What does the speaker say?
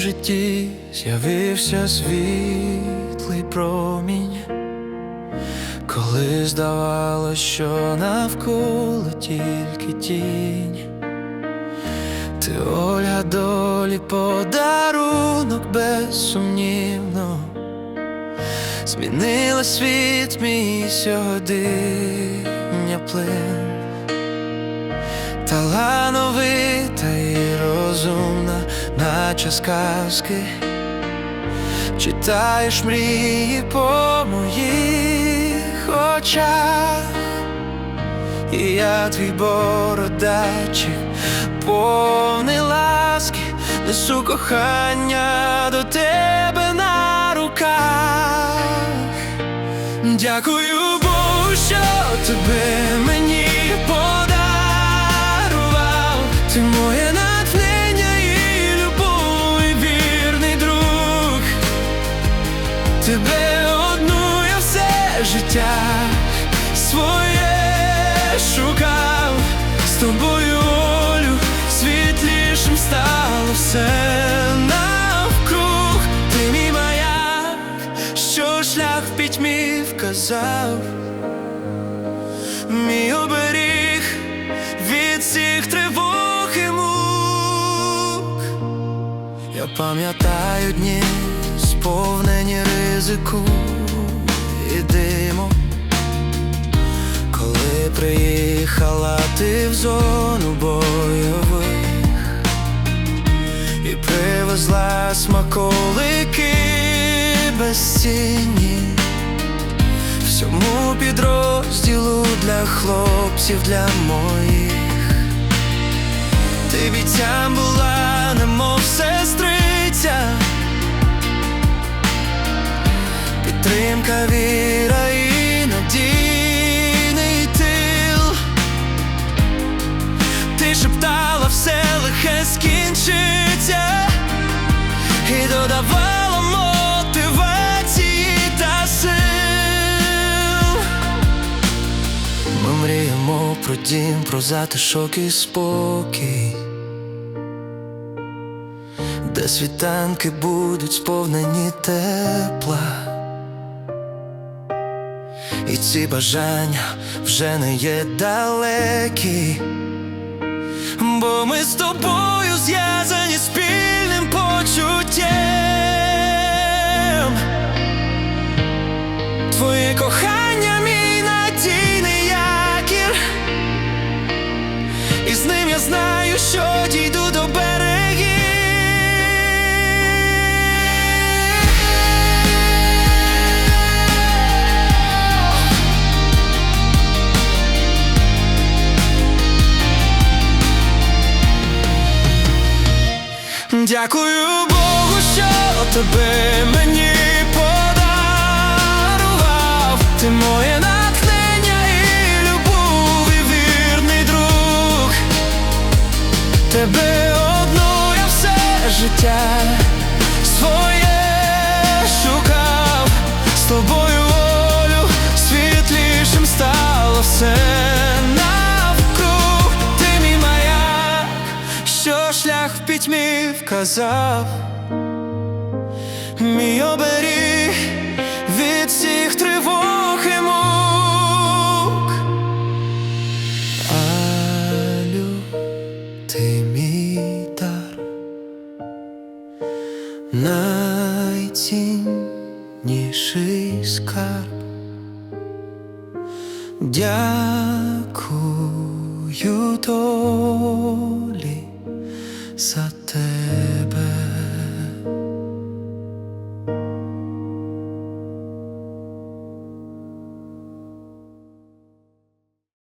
житті з'явився світлий промінь, коли здавалось, що навколо тільки тінь. Ти Оля долі подарунок безсумнівно. Змінила світ мій сьогодення плин. Талановита і розумна, наче сказки. Читаєш мрії по моїх очах. І я твій бородачик, повний ласки, несу кохання до тебе життя своє шукав з тобою, Олю, світлішим стало все навкруг. Ти мій маяк, що шлях в пітьмі вказав, мій оберіг від всіх тривог і мук. Я пам'ятаю дні, сповнені ризику і коли приїхала ти в зону бойових і привезла смаколики безцінні всьому підрозділу для хлопців, для моїх. Ти бійцям була, підтримка, віра і надійний тил. Ти шептала все лихе скінчиться і додавала мотивації та сил. Ми мріємо про дім, про затишок і спокій, де світанки будуть сповнені тепла. І ці бажання вже не є далекі, бо ми з тобою Дякую Богу, що тебе мені подарував. Ти моє натхнення і любов, і вірний друг. Тебе одну я все життя вказав. Мій оберіг від всіх тривог і мук. Алю, ти мій дар, найцінніший скарб. Дякую долі за.